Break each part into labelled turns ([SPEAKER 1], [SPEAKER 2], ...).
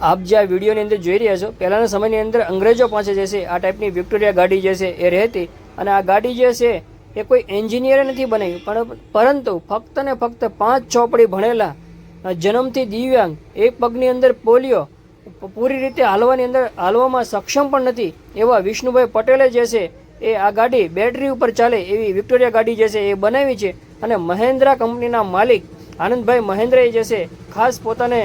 [SPEAKER 1] આપ જે આ વિડીયોની અંદર જોઈ રહ્યા છો, પહેલાંના સમયની અંદર અંગ્રેજો પાસે જે છે, આ ટાઈપની વિક્ટોરિયા ગાડી જે છે, એ રહેતી. અને આ ગાડી જે છે, એ કોઈ એન્જિનિયરે નથી બનાવી, પણ પરંતુ ફક્ત ને ફક્ત પાંચ ચોપડી ભણેલા જન્મથી દિવ્યાંગ, એક પગની અંદર પોલિયો પૂરી રીતે હાલવાની અંદર હાલવામાં સક્ષમ પણ નથી, એવા વિષ્ણુભાઈ પટેલે જે છે, એ આ ગાડી બેટરી ઉપર ચાલે એવી વિક્ટોરિયા ગાડી જે છે, એ બનાવી છે. અને મહેન્દ્રા કંપનીના માલિક આનંદભાઈ મહેન્દ્રએ જે છે, ખાસ પોતાને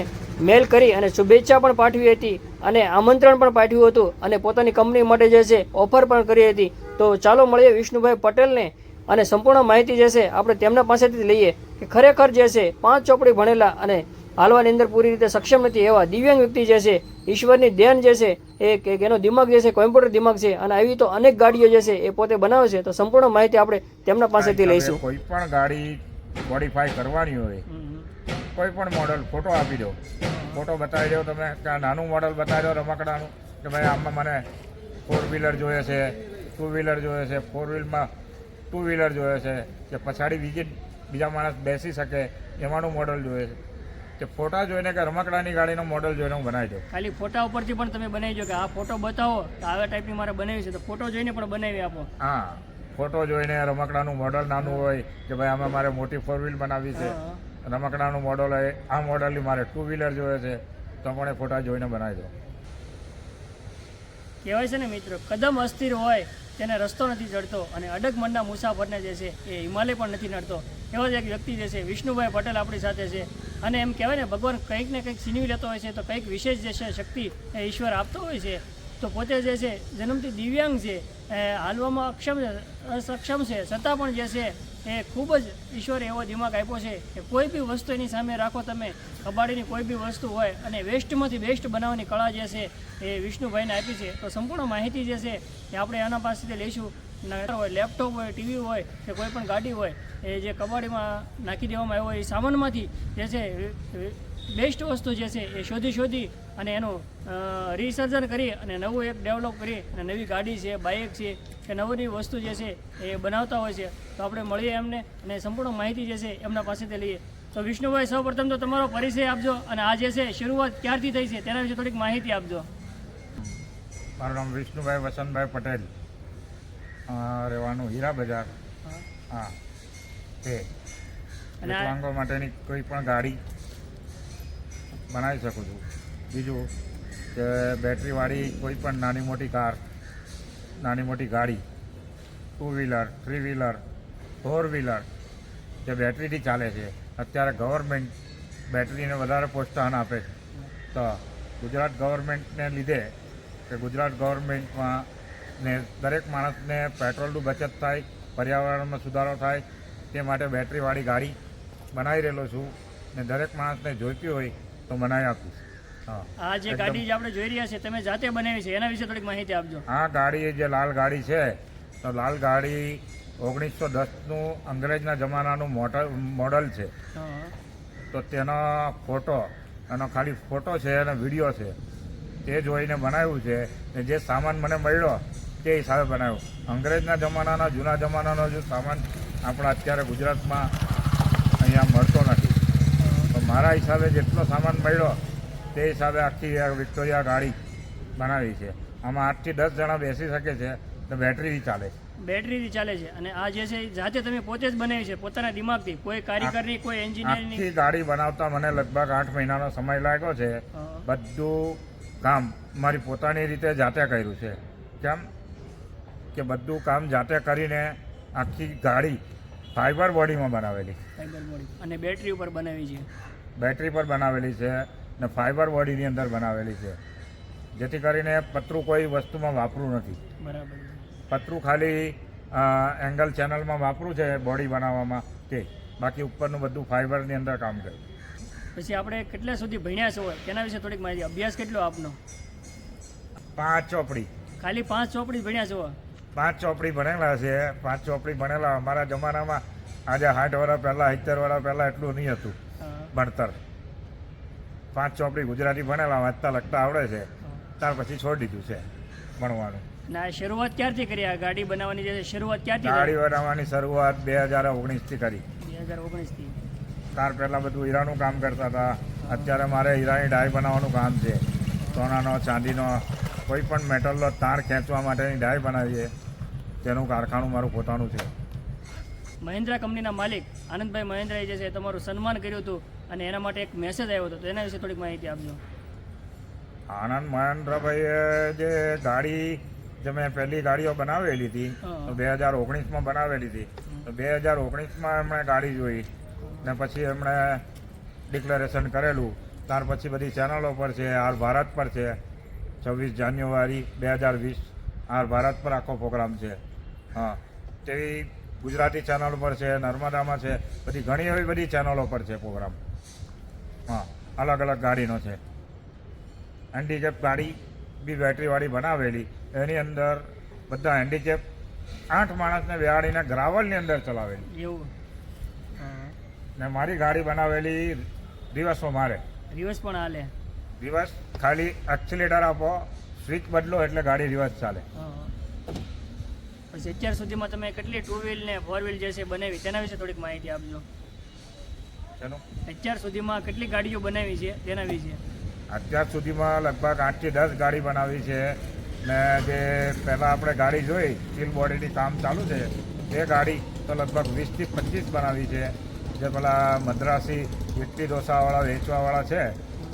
[SPEAKER 1] મેલ કરી અને શુભેચ્છા પણ પાઠવી હતી અને આમંત્રણ પણ પાઠવ્યું હતું અને પોતાની કંપની માટે જે છે ઓફર પણ કરી હતી. તો ચાલો મળીએ વિષ્ણુભાઈ પટેલને અને સંપૂર્ણ માહિતી જે છે આપણે તેમના પાસેથી લઈએ કે ખરેખર જે છે પાંચ ચોપડી ભણેલા અને હાલવાની અંદર પૂરી રીતે સક્ષમ નથી એવા દિવ્યાંગ વ્યક્તિ જે છે ઈશ્વરની દેન જે છે એ કે એનો દિમાગ જે છે કોમ્પ્યુટર દિમાગ છે અને આવી તો અનેક ગાડીઓ જે છે એ પોતે બનાવે છે. તો સંપૂર્ણ માહિતી આપણે તેમના પાસેથી લઈશું.
[SPEAKER 2] કોઈ પણ ગાડી મોડિફાઈ કરવાની હોય કોઈ પણ મોડલ ફોટો આપી દો. ફોટો બતાવી દો તમે. કે નાનું મોડલ બતાવી દો રમકડાનું કે ભાઈ આમાં મને ફોર વ્હીલર જોઈએ છે ટુ વ્હીલર જોઈએ છે ફોર વ્હીલમાં ટુ વ્હીલર જોઈએ છે કે પછાડી બીજી બીજા માણસ બેસી શકે એમાંનું મોડલ જોઈએ છે. તે ફોટા જોઈને કે રમકડાની ગાડીનો મોડલ જોઈને હું બનાવી દઉં.
[SPEAKER 1] ખાલી ફોટા ઉપરથી પણ તમે બનાવી દો કે આ ફોટો બતાવો કે આવા ટાઈપની મારે બનાવી છે તો ફોટો જોઈને પણ બનાવી આપો.
[SPEAKER 2] હા ફોટો જોઈને રમકડાનું મોડલ નાનું હોય કે ભાઈ આમાં મારે મોટી ફોર વ્હીલ બનાવી છે. રમકડાનું મોડલ હોય, આ મોડલની મારે ટુ વ્હીલર જોઈએ છે, તો પણ એ ફોટા જોઈને બનાવી દો.
[SPEAKER 1] કહેવાય છે ને મિત્રો, કદમ અસ્થિર હોય, તેને રસ્તો નથી ચડતો અને અડગ મનના મુસાફરને જે છે, એ હિમાલય પણ નથી નડતો. એવો જ એક વ્યક્તિ જે છે, વિષ્ણુભાઈ પટેલ આપણી સાથે છે. અને એમ કહેવાય ને, ભગવાન કંઈક ને કંઈક છીનવી લેતો હોય છે, તો કંઈક વિશેષ જે છે, શક્તિ એ ઈશ્વર આપતો હોય છે. તો પોતે જે છે, જન્મથી દિવ્યાંગ છે. હાલવામાં અક્ષમ સક્ષમ છે. છતાં પણ જે છે એ ખૂબ જ ઈશ્વરે એવો દિમાગ આપ્યો છે કે કોઈ બી વસ્તુ એની સામે રાખો તમે, કબાડીની કોઈ બી વસ્તુ હોય અને વેસ્ટમાંથી વેસ્ટ બનાવવાની કળા જે છે એ વિષ્ણુભાઈને આપી છે. તો સંપૂર્ણ માહિતી જે છે એ આપણે આના પાસેથી લઈશું. હોય, લેપટોપ હોય, ટીવી હોય કે કોઈ પણ ગાડી હોય, એ જે કબાડીમાં નાખી દેવામાં આવ્યો હોય એ સામાનમાંથી જે છે બેસ્ટ વસ્તુ જે છે એ શોધી શોધી અને એનું રિસર્જન કરી અને નવું એક ડેવલપ કરી અને નવી ગાડી છે બાઇક છે કે નવી વસ્તુ જે છે એ બનાવતા હોય છે તો આપણે મળીએ એમને અને સંપૂર્ણ માહિતી જે છે એમના પાસેથી લઈએ. તો વિષ્ણુભાઈ સૌપ્રથમ તો તમારો પરિચય આપજો અને આ જે છે શરૂઆત ક્યારથી થઈ છે તેના વિશે થોડીક માહિતી આપજો.
[SPEAKER 2] મારું નામ વિષ્ણુભાઈ વસંતભાઈ પટેલ. રહેવાનું હીરા બજાર. હા. તે વિકલાંગો માટેની કોઈ પણ ગાડી બનાવી શકું છું. બીજું કે બેટરીવાળી કોઈ પણ નાની મોટી કાર, નાની મોટી ગાડી two wheeler three wheeler four wheeler જે બેટરીથી ચાલે છે, અત્યારે ગવર્મેન્ટ બેટરીને વધારે પ્રોત્સાહન આપે છે. તો ગુજરાત ગવર્મેન્ટને લીધે કે ગુજરાત ગવર્મેન્ટમાં ને દરેક માણસને પેટ્રોલનું બચત થાય, પર્યાવરણમાં સુધારો થાય, તે માટે બેટરીવાળી ગાડી બનાવી રહેલો છું. ને દરેક માણસને જોઈતી હોય તો બનાવી આપીશ હા.
[SPEAKER 1] આ જે ગાડી જે આપણે જોઈ રહ્યા છે તમે જાતે બનાવી છે એના વિશે થોડીક માહિતી આપજો.
[SPEAKER 2] આ ગાડી જે લાલ ગાડી છે તો લાલ ગાડી ઓગણીસો દસનું અંગ્રેજના જમાનાનું મોડલ મોડલ છે. તો તેનો ફોટો એનો ખાલી ફોટો છે અને વીડિયો છે તે જોઈને બનાવ્યું છે ને જે સામાન મને મળ્યો તે હિસાબે બનાવ્યું. અંગ્રેજના જમાનાના જૂના જમાનાનો જે સામાન આપણા અત્યારે ગુજરાતમાં અહીંયા મળતો મારા હિસાબે જેટલો સામાન મળ્યો તે હિસાબે આખી વિક્ટોરિયા ગાડી બનાવી છે. આમાં આઠથી દસ જણા બેસી શકે છે તો બેટરીથી ચાલે છે.
[SPEAKER 1] બેટરીથી ચાલે છે. અને આ જે છે જાતે તમે પોતે જ બનાવી છે પોતાના દિમાગથી. કોઈ કારીગરની કોઈ એન્જિનિયરની
[SPEAKER 2] આખી ગાડી બનાવતા મને લગભગ આઠ મહિનાનો સમય લાગ્યો છે. બધું કામ મારી પોતાની રીતે જાતે કર્યું છે. કેમ? કે બધું કામ જાતે કરીને આખી ગાડી ફાઈબર બોડીમાં બનાવેલી.
[SPEAKER 1] ફાઈબર બોડી અને બેટરી ઉપર બનાવી છે.
[SPEAKER 2] બેટરી પર બનાવેલી છે ને ફાઈબર બોડીની અંદર બનાવેલી છે. જેથી કરીને પતરું કોઈ વસ્તુમાં વાપરું નથી.
[SPEAKER 1] બરાબર.
[SPEAKER 2] પતરું ખાલી એંગલ ચેનલમાં વાપરું છે બોડી બનાવવામાં તે બાકી ઉપરનું બધું ફાઈબરની અંદર કામ કરે.
[SPEAKER 1] પછી આપણે કેટલા સુધી ભણ્યા છો? તેના વિશે થોડીક માહિતી. અભ્યાસ કેટલો આપનો?
[SPEAKER 2] પાંચ ચોપડી.
[SPEAKER 1] ખાલી પાંચ ચોપડી ભણ્યા છો?
[SPEAKER 2] પાંચ ચોપડી ભણેલા છે. પાંચ ચોપડી ભણેલા અમારા જમાનામાં આજે સાઠ વર્ષ પહેલાં સિત્તેર વર્ષ પહેલાં એટલું નહીં હતું. ભણતર. પાંચ ચોપડી ગુજરાતી ભણેલા વાંચતા લખતા આવડે છે. ત્યાર પછી છોડી દીધું છે ભણવાનું.
[SPEAKER 1] ના શરૂઆત ક્યારથી કરી? આ ગાડી બનાવવાની જે શરૂઆત ક્યારથી
[SPEAKER 2] ગાડી બનાવવાની શરૂઆત બે હજાર ઓગણીસથી કરી.
[SPEAKER 1] બે હજાર ઓગણીસથી.
[SPEAKER 2] ત્યાર પહેલાં બધું હીરાનું કામ કરતા હતા. અત્યારે મારે હીરાની ડાય બનાવવાનું કામ છે. સોનાનો ચાંદીનો કોઈ પણ મેટલનો તાર ખેંચવા માટેની ડાય બનાવીએ. તેનું કારખાનું મારું પોતાનું છે.
[SPEAKER 1] મહિન્દ્રા કંપનીના માલિક આનંદભાઈ મહેન્દ્રાએ જે છે તમારું સન્માન કર્યું હતું. અને એના માટે એક મેસેજ આવ્યો હતો તો એના વિશે થોડીક માહિતી આપજો.
[SPEAKER 2] આનંદ મહેન્દ્રભાઈએ જે ગાડી જે મેં પહેલી ગાડીઓ બનાવેલી હતી તો બે હજાર ઓગણીસમાં બનાવેલી હતી. તો બે હજાર ઓગણીસમાં એમણે ગાડી જોઈ ને પછી એમણે ડિક્લેરેશન કરેલું. ત્યાર પછી બધી ચેનલો પર છે આર ભારત પર છે છવ્વીસ જાન્યુઆરી બે હજાર વીસ આર ભારત પર આખો પ્રોગ્રામ છે. હા. તેવી ગુજરાતી ચેનલ પર છે નર્મદામાં છે બધી ઘણી એવી બધી ચેનલો પર છે પ્રોગ્રામ. હા અલગ અલગ ગાડીનો છે. હેન્ડીકેપ ગાડી બી બેટરીવાળી બનાવેલી. એની અંદર બધા હેન્ડીકેપ આઠ માણસને બેહાડીને ગ્રાવલની અંદર ચલાવેલી.
[SPEAKER 1] એવું.
[SPEAKER 2] ને મારી ગાડી બનાવેલી રિવર્સમાં મારે.
[SPEAKER 1] રિવર્સ પણ હાલે.
[SPEAKER 2] રિવર્સ ખાલી એક્સિલેટર આપો સ્વિચ બદલો એટલે ગાડી રિવર્સ ચાલે.
[SPEAKER 1] પછી અત્યાર સુધીમાં તમે કેટલી ટુ વ્હીલ ને ફોર વ્હીલ જે છે બનાવી તેના વિશે થોડીક માહિતી આપજો. અત્યાર સુધીમાં કેટલી ગાડીઓ બનાવી છે તેના વિશે?
[SPEAKER 2] અત્યાર સુધીમાં લગભગ આઠથી દસ ગાડી બનાવી છે ને જે પહેલાં આપણે ગાડી જોઈ સ્ટીલ બોડીની કામ ચાલુ છે એ ગાડી તો લગભગ વીસથી પચીસ બનાવી છે. જે પેલા મદ્રાસી ઇડલી ઢોસાવાળા વેચવાવાળા છે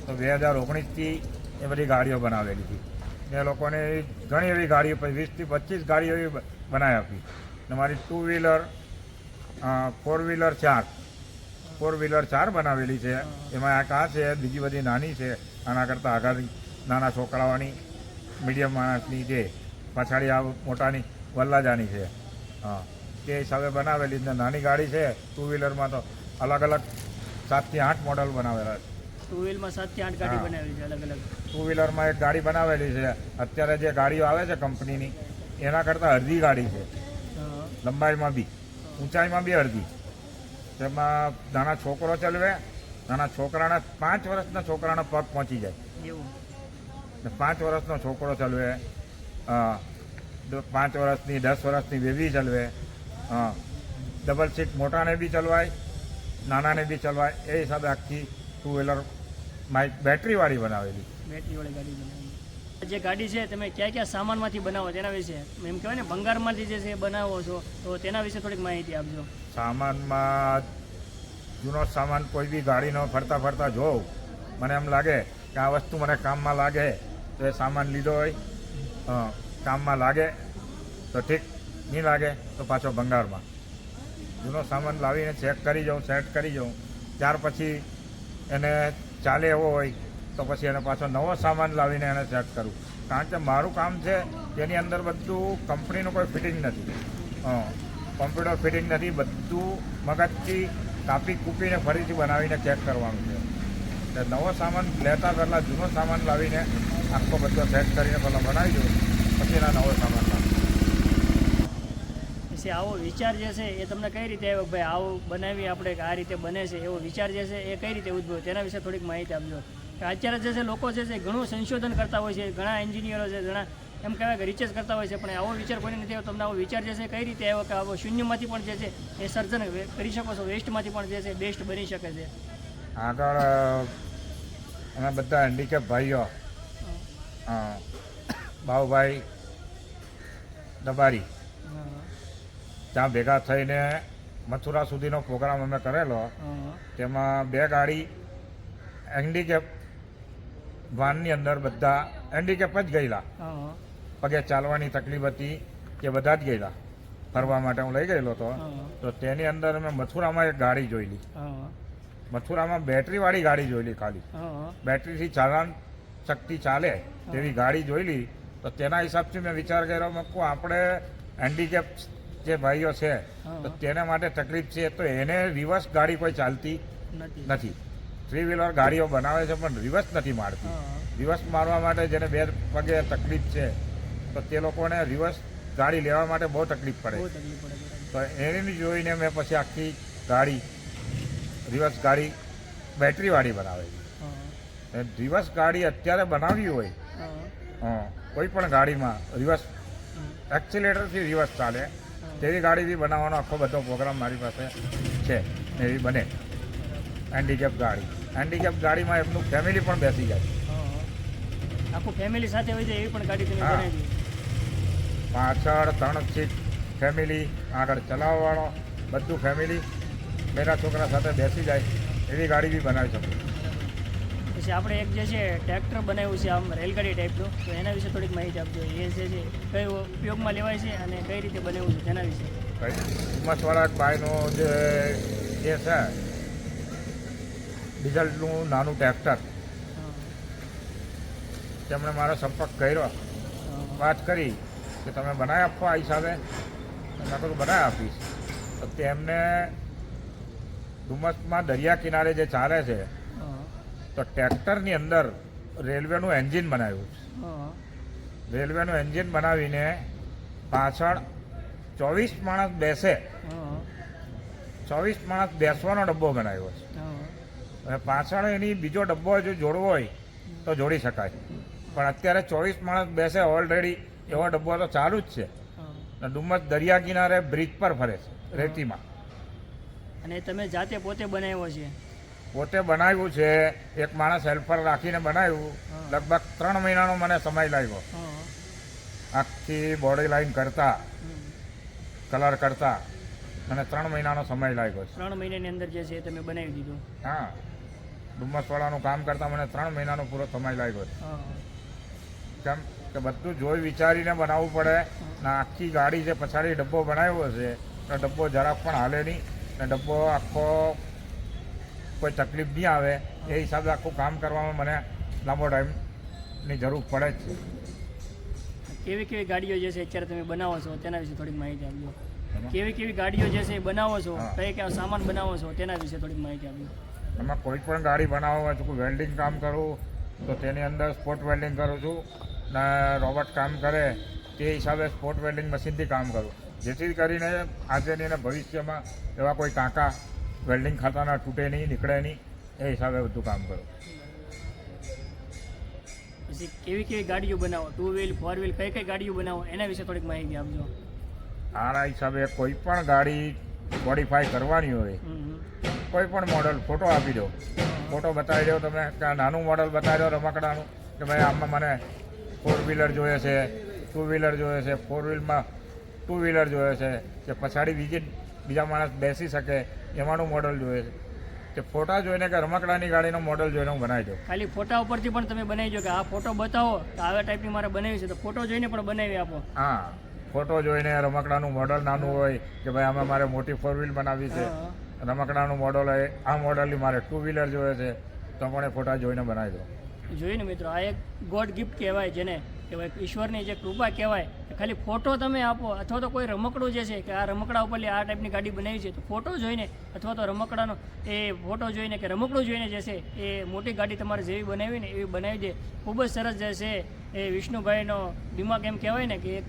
[SPEAKER 2] તો બે હજાર ઓગણીસથી એ બધી ગાડીઓ બનાવેલી હતી. એ લોકોને ઘણી એવી ગાડીઓ વીસથી પચીસ ગાડીઓ એવી બનાવી આપી. ને મારી ટુ વ્હીલર ફોર વ્હીલર ચાર ફોર વ્હીલર ચાર બનાવેલી છે. એમાં આ કાર છે બીજી બધી નાની છે. આના કરતાં આગળ નાના છોકરાઓની મીડિયમ માણસની જે પછાડી આ મોટાની વલ્લાજાની છે. હા. તે હિસાબે બનાવેલી ને નાની ગાડી છે ટુ વ્હીલરમાં તો અલગ અલગ સાતથી આઠ મોડલ બનાવેલા છે.
[SPEAKER 1] ટુ વ્હીલમાં સાતથી આઠ ગાડી બનાવેલી છે અલગ અલગ.
[SPEAKER 2] ટુ વ્હીલરમાં એક ગાડી બનાવેલી છે. અત્યારે જે ગાડીઓ આવે છે કંપનીની એના કરતાં અડધી ગાડી છે. લંબાઈમાં બી. ઊંચાઈમાં બી અડધી. તેમાં નાના છોકરો ચલવે નાના છોકરાના પાંચ વર્ષના છોકરાના પગ પહોંચી જાય.
[SPEAKER 1] એવું.
[SPEAKER 2] ને પાંચ વર્ષનો છોકરો ચલવે પાંચ વર્ષની દસ વર્ષની બેબી ચલવે ડબલ સીટ મોટાને બી ચલવાય નાનાને બી ચલવાય એ હિસાબે આખી ટુ વ્હીલર માઇક બેટરીવાળી બનાવેલી.
[SPEAKER 1] બેટરીવાળી ગાડી બનાવી જે ગાડી છે, તમે ક્યાં ક્યાં સામાનમાંથી બનાવો તેના વિશે? એમ કહેવાય ને, ભંગારમાંથી જે છે એ બનાવો છો, તો તેના વિશે થોડીક માહિતી આપજો.
[SPEAKER 2] સામાનમાં જૂનો સામાન કોઈ બી ગાડીનો ફરતા ફરતા જોઉં. મને એમ લાગે કે આ વસ્તુ મને કામમાં લાગે, તો એ સામાન લીધો હોય. કામમાં લાગે, તો ઠીક. નહીં લાગે, તો પાછો ભંગારમાં. જૂનો સામાન લાવીને ચેક કરી જાઉં સેટ કરી જાઉં. ત્યાર પછી એને ચાલે એવો હોય તો પછી એને પાછો નવો સામાન લાવીને એને સેટ કરું. કારણ કે મારું કામ છે તેની અંદર બધું કંપનીનું કોઈ ફિટિંગ નથી. હં કોમ્પ્યુટર ફિટિંગ નથી, બધું મગજથી કાપી કૂપીને ફરીથી બનાવીને ચેક કરવાનું છે. એટલે નવો સામાન લેતા પહેલાં જૂનો સામાન લાવીને આખો બધો સેટ કરીને પહેલાં બનાવી દઉં, પછી એના નવો સામાન લાવું.
[SPEAKER 1] પછી આવો વિચાર જે છે એ તમને કઈ રીતે આવ્યો ભાઈ આવું બનાવી આપણે, આ રીતે બને છે એવો વિચાર જે છે એ કઈ રીતે ઉદ્ભવ્યો? તેના વિશે થોડીક માહિતી આપજો. અત્યારે જે છે લોકો જે છે ઘણું સંશોધન કરતા હોય છે ઘણા એન્જિનિયરો છે ઘણા એમ કહેવાય કે રિસર્ચ કરતા હોય છે પણ આવો વિચાર કોઈને નથી આવ્યો. તમને આવો વિચાર જે છે કઈ રીતે આવ્યો કે આવો શૂન્યમાંથી પણ જે છે એ સર્જન કરી શકો છો વેસ્ટમાંથી પણ જે છે બેસ્ટ બની શકે છે.
[SPEAKER 2] આગળ અમે બધા હેન્ડીકેપ ભાઈઓ. બાહુભાઈ દબારી. ત્યાં ભેગા થઈને મથુરા સુધીનો પ્રોગ્રામ અમે કરેલો. તેમાં બે ગાડી હેન્ડીકેપ વાનની અંદર બધા હેન્ડીકેપ જ ગયેલા. પગે ચાલવાની તકલીફ હતી કે બધા જ ગયેલા. ફરવા માટે હું લઈ ગયેલો હતો. તો તેની અંદર મેં મથુરામાં એક ગાડી જોયેલી. મથુરામાં બેટરીવાળી ગાડી જોયેલી ખાલી. બેટરીથી ચાલન શક્તિ ચાલે તેવી ગાડી જોયેલી. તો તેના હિસાબથી મેં વિચાર કર્યો મૂકું આપણે હેન્ડીકેપ જે ભાઈઓ છે તો. તેના માટે તકલીફ છે તો એને રિવર્સ ગાડી કોઈ ચાલતી
[SPEAKER 1] નથી.
[SPEAKER 2] થ્રી વ્હીલર ગાડીઓ બનાવે છે પણ રિવર્સ નથી મારતી. રિવર્સ મારવા માટે જેને બે પગે તકલીફ છે તો તે લોકોને રિવર્સ ગાડી લેવા માટે બહુ તકલીફ પડે. તો એને જોઈને મેં પછી આખી ગાડી રિવર્સ ગાડી બેટરીવાળી બનાવેલી. રિવર્સ ગાડી અત્યારે બનાવવી હોય
[SPEAKER 1] હા,
[SPEAKER 2] કોઈ પણ ગાડીમાં રિવર્સ એક્સિલેટરથી રિવર્સ ચાલે. તેવી ગાડી બી બનાવવાનો આખો બધો પ્રોગ્રામ મારી પાસે છે એવી બને. હેન્ડીકેપ ગાડી. હેન્ડીકેપ ગાડીમાં એમનું ફેમિલી પણ બેસી જાય.
[SPEAKER 1] હા. આખું ફેમિલી સાથે હોય છે એવી પણ ગાડી તમે. બનાવી
[SPEAKER 2] પાછળ ત્રણ સીટ ફેમિલી આગળ ચલાવવાળો બધું ફેમિલી મેરા છોકરા સાથે બેસી જાય એવી ગાડી બી બનાવી શકું.
[SPEAKER 1] પછી આપણે એક જે છે ટ્રેક્ટર બનાવ્યું છે આમ રેલગાડી ટાઈપનું તો એના વિશે થોડીક માહિતી આપજો. એ જે છે કયો ઉપયોગમાં લેવાય છે અને કઈ રીતે બનાવ્યું છે તેના વિશે.
[SPEAKER 2] ઉમસવાળા ભાઈનો જે જે છે ડીઝલનું નાનું ટ્રેક્ટર. તેમણે મારો સંપર્ક કર્યો. વાત કરી કે તમે બનાવી આપો આ હિસાબે. મેં કહ્યું બનાવી આપીશ. તો તેમને ડુમસમાં દરિયા કિનારે જે ચાલે છે તો ટ્રેક્ટરની અંદર રેલવેનું એન્જિન બનાવ્યું. છે રેલવેનું એન્જિન બનાવીને પાછળ ચોવીસ માણસ બેસે. ચોવીસ માણસ બેસવાનો ડબ્બો બનાવ્યો છે. અને પાછળ એની બીજો ડબ્બો જો જોડવો હોય તો જોડી શકાય. પણ અત્યારે ચોવીસ માણસ બેસે ઓલરેડી એવો ડબ્બો તો ચાલુ જ છે.
[SPEAKER 1] ડુમ્મસ
[SPEAKER 2] અને દરિયા કિનારે બ્રિજ પર ફરે છે રેતીમાં.
[SPEAKER 1] અને તમે જાતે પોતે બનાવ્યો છે?
[SPEAKER 2] પોતે બનાવ્યું છે એક માણસ હેલ્પર રાખીને બનાવ્યું. લગભગ ત્રણ મહિનાનો મને સમય લાગ્યો. આખી બોડી લાઈન કરતા કલર કરતા મને ત્રણ મહિનાનો સમય લાગ્યો
[SPEAKER 1] ત્રણ મહિનાની અંદર જે છે તમે બનાવી દીધું?
[SPEAKER 2] હા. ડુમસવાળાનું કામ કરતા મને ત્રણ મહિનાનો પૂરો સમય લાગ્યો કેમ કે બધું જોઈ વિચારીને બનાવવું પડે ને આખી ગાડી જે પછાડી ડબ્બો બનાવ્યો છે તો ડબ્બો જરાક પણ હાલે નહીં ને ડબ્બો આખો કોઈ તકલીફ નહીં આવે એ હિસાબે આખું કામ કરવામાં મને લાંબો ટાઈમની જરૂર પડે જ છે.
[SPEAKER 1] કેવી કેવી ગાડીઓ જે છે અત્યારે તમે બનાવો છો તેના વિશે થોડીક માહિતી આપજો. કેવી કેવી ગાડીઓ જે છે એ બનાવો છો કઈ કયા સામાન બનાવો છો તેના વિશે થોડીક માહિતી આપજો.
[SPEAKER 2] એમાં કોઈ પણ ગાડી બનાવવા હોય તો કોઈ વેલ્ડિંગ કામ કરું તો તેની અંદર સ્પોટ વેલ્ડિંગ કરું છું. ને રોબોટ કામ કરે તે હિસાબે સ્પોટ વેલ્ડિંગ મશીનથી કામ કરું. જેથી કરીને આજેની અને ભવિષ્યમાં એવા કોઈ ટાંકા વેલ્ડિંગ ખાતાના તૂટે નહીં નીકળે નહીં એ હિસાબે બધું કામ કરું.
[SPEAKER 1] પછી કેવી કેવી ગાડીઓ બનાવો? ટુ વ્હીલ ફોર વ્હીલ કઈ કઈ ગાડીઓ બનાવો? એના વિશે થોડીક માહિતી આપજો.
[SPEAKER 2] આના હિસાબે કોઈ પણ ગાડી મોડિફાઈ કરવાની હોય. કોઈ પણ મોડલ ફોટો આપી દો. ફોટો બતાવી દો તમે. કે નાનું મોડલ બતાવી દો રમકડાનું કે ભાઈ આમાં મને ફોર વ્હીલર જોઈએ છે ટુ વ્હીલર જોઈએ છે ફોર વ્હીલમાં ટુ વ્હીલર જોઈએ છે કે પછાડી બીજી બીજા માણસ બેસી શકે એમાંનું મોડલ જોઈએ છે. કે ફોટા જોઈને કે રમકડાની ગાડીનો મોડલ જોઈને હું બનાવી દઉં.
[SPEAKER 1] ખાલી ફોટા ઉપરથી પણ તમે બનાવી દો કે આ ફોટો બતાવો કે આવા ટાઈપની મારે બનાવી છે તો ફોટો જોઈને પણ બનાવી આપો.
[SPEAKER 2] હા ફોટો જોઈને રમકડાનું મોડલ નાનું હોય કે ભાઈ આમાં મારે મોટી ફોર વ્હીલ બનાવી છે. રમકડાનું મોડલ હોય, આ મોડલની મારે ટુ વ્હીલર જોઈએ છે, તો પણ એ ફોટા જોઈને બનાવી દો.
[SPEAKER 1] જોઈને મિત્રો, આ એક ગોડ ગિફ્ટ કહેવાય જેને, કહેવાય ઈશ્વરની જે કૃપા કહેવાય ખાલી ફોટો તમે આપો, અથવા તો કોઈ રમકડું જે છે કે આ રમકડા ઉપર આ ટાઈપની ગાડી બનાવી છે, તો ફોટો જોઈને, અથવા તો રમકડાનો એ ફોટો જોઈને કે રમકડું જોઈને જે છે, એ મોટી ગાડી તમારે જેવી બનાવી ને એવી બનાવી દે. ખૂબ જ સરસ જે છે, એ વિષ્ણુભાઈનો દિમાગ એમ કહેવાય ને કે એક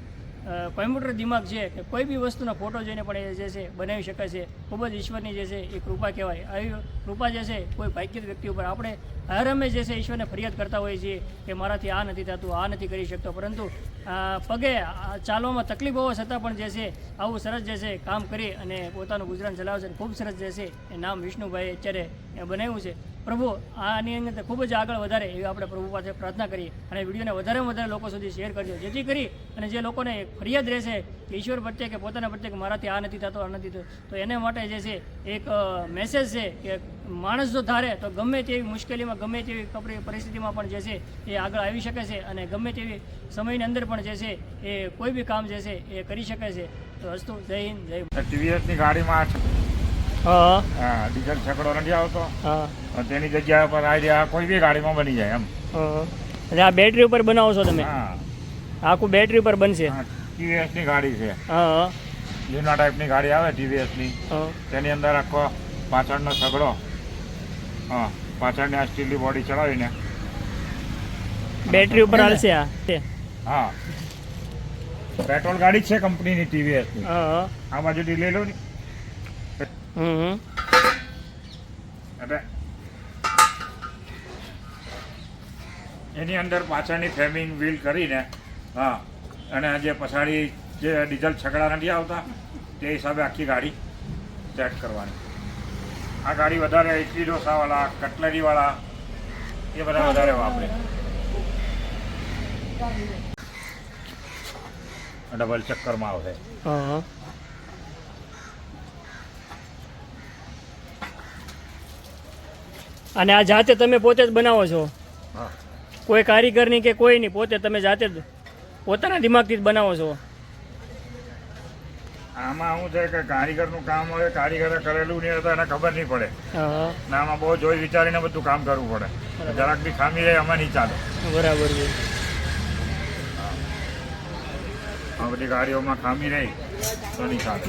[SPEAKER 1] કોમ્પ્યુટર દિમાગ છે કે કોઈ બી વસ્તુનો ફોટો જોઈને પણ એ જે છે બનાવી શકે છે. ખૂબ જ ઈશ્વરની જે છે એ કૃપા કહેવાય. આવી કૃપા જે છે કોઈ ભાગ્યત વ્યક્તિ ઉપર આપણે હર હંમેશ જે છે ઈશ્વરને ફરિયાદ કરતા હોઈએ છીએ કે મારાથી આ નથી થતું, આ નથી કરી શકતો. પરંતુ પગે ચાલવામાં તકલીફ હોવા છતાં પણ જે છે આવું સરસ જે છે કામ કરી અને પોતાનું ગુજરાન ચલાવે છે ખૂબ સરસ જે છે એ નામ વિષ્ણુભાઈ અત્યારે બનાવ્યું છે. પ્રભુ આની અંદર ખૂબ જ આગળ વધારે એવી આપણે પ્રભુ પાસે પ્રાર્થના કરીએ અને વિડીયોને વધારેમાં વધારે લોકો સુધી શેર કરજો. જેથી કરી અને જે લોકોને ફરિયાદ રહેશે કે ઈશ્વર પ્રત્યે કે પોતાના પ્રત્યે કે મારાથી આ નથી થતો, આ નથી થતો, તો એને માટે જે છે એક મેસેજ છે કે માણસ જો ધારે તો ગમે તેવી મુશ્કેલીમાં, ગમે તેવી કપરી પરિસ્થિતિમાં પણ જે છે એ આગળ આવી શકે છે અને ગમે તેવી સમયની અંદર પણ જે છે એ કોઈ બી કામ જે છે એ કરી શકે છે. તો હસ્તુ જય હિન્દ, જય
[SPEAKER 2] ટીવીએસની ગાડીમાં
[SPEAKER 1] હા.
[SPEAKER 2] ડીઝલ છકડો નથી આવતો.
[SPEAKER 1] હા.
[SPEAKER 2] તેની જગ્યા પર આઈડિયા કોઈ બી ગાડીમાં બની જાય એમ.
[SPEAKER 1] એટલે આ બેટરી ઉપર બનાવો છો તમે?
[SPEAKER 2] હા.
[SPEAKER 1] આખું બેટરી ઉપર બનશે?
[SPEAKER 2] ટીવીએસની ગાડી છે.
[SPEAKER 1] હા.
[SPEAKER 2] જૂના ટાઈપની ગાડી આવે ટીવીએસની
[SPEAKER 1] ની.
[SPEAKER 2] તેની અંદર આખો પાછળનો છગડો હા પાછળની આ સ્ટીલની બોડી ચડાવીને.
[SPEAKER 1] બેટરી ઉપર હાલશે આ?
[SPEAKER 2] હા. પેટ્રોલ ગાડી છે કંપનીની ટીવીએસની. આ બાજુથી લઈ લો ને. એટલે એની અંદર પાછળની ફ્રેમિંગ વ્હીલ કરીને હા અને જે પછાડી જે ડીઝલ છકડા નથી આવતા તે હિસાબે આખી ગાડી સેટ કરવાની. આ ગાડી વધારે ઇડલી ડોસાવાળા કટલરીવાળા એ બધા વધારે વાપરે. ડબલ ચક્કરમાં આવશે.
[SPEAKER 1] અને આ જાતે તમે પોતે જ બનાવો છો? કોઈ કારીગરની કે કોઈ નહીં પોતે તમે જાતે જ પોતાના દિમાગથી જ બનાવો છો?
[SPEAKER 2] આમાં શું છે કે કારીગરનું કામ હોય કારીગરે કરેલું નહીં તો એને ખબર નહીં પડે. ને આમાં બહુ જોઈ વિચારીને બધું કામ કરવું પડે. જરાક બી ખામી રહે આમાં નહીં ચાલે.
[SPEAKER 1] બરાબર છે.
[SPEAKER 2] આ બધી ગાડીઓમાં ખામી રહી તો નહીં ચાલે.